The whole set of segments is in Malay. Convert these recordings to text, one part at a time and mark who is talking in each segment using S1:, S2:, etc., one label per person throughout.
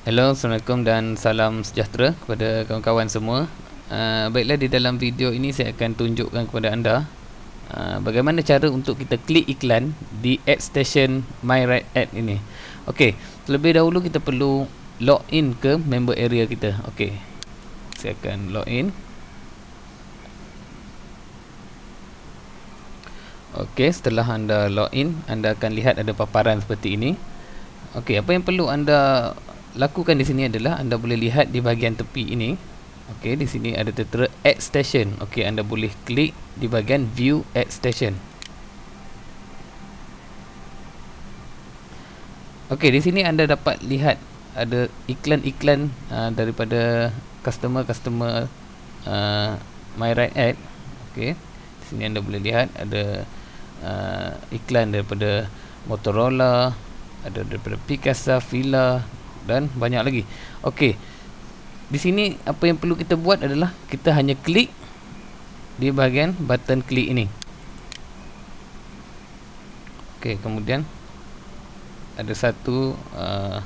S1: Hello, Assalamualaikum dan salam sejahtera kepada kawan-kawan semua. Uh, Baiklah, di dalam video ini saya akan tunjukkan kepada anda uh, Bagaimana cara untuk kita klik iklan di ad station My Right Ad ini. Okey, terlebih dahulu kita perlu login ke member area kita? Okey, saya akan login Okey, setelah anda login, anda akan lihat ada paparan seperti ini. Okey, apa yang perlu anda lakukan di sini adalah anda boleh lihat di bahagian tepi ini. Okey di sini ada tertera add station. Okey anda boleh klik di bahagian view add station. Okey di sini anda dapat lihat ada iklan-iklan uh, daripada customer-customer uh, my right ad okey di sini anda boleh lihat ada uh, iklan daripada Motorola ada daripada Picasa, Fila dan banyak lagi. Okey. Di sini apa yang perlu kita buat adalah kita hanya klik di bahagian button klik ini. Okey, kemudian ada satu uh,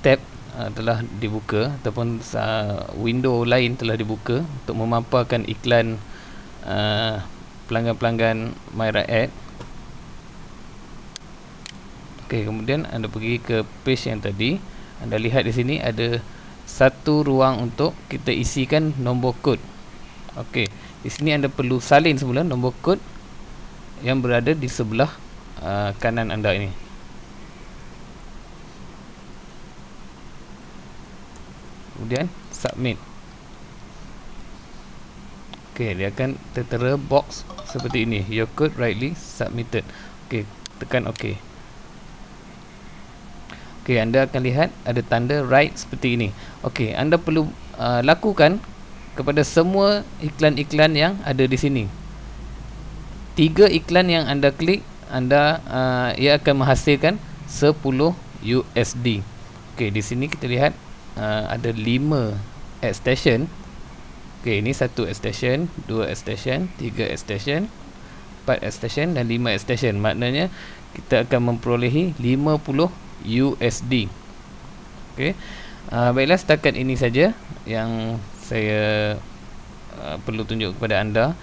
S1: tab uh, telah dibuka ataupun uh, window lain telah dibuka untuk memaparkan iklan uh, pelanggan-pelanggan MyRad Okey, kemudian anda pergi ke page yang tadi. Anda lihat di sini ada satu ruang untuk kita isikan nombor kod. Okey, di sini anda perlu salin semula nombor kod yang berada di sebelah uh, kanan anda ini. Kemudian submit. Okey, dia akan tertera box seperti ini. Your code rightly submitted. Okey, tekan okey. Okey, anda akan lihat ada tanda right seperti ini. Okey, anda perlu uh, lakukan kepada semua iklan-iklan yang ada di sini. Tiga iklan yang anda klik, anda uh, ia akan menghasilkan 10 USD. Okey, di sini kita lihat uh, ada 5 ad station. Okey, ini satu ad station, dua ad station, tiga ad station, empat ad station dan lima ad station. Maknanya kita akan memperolehi 50 USD. Okey. Uh, baiklah setakat ini saja yang saya uh, perlu tunjuk kepada anda.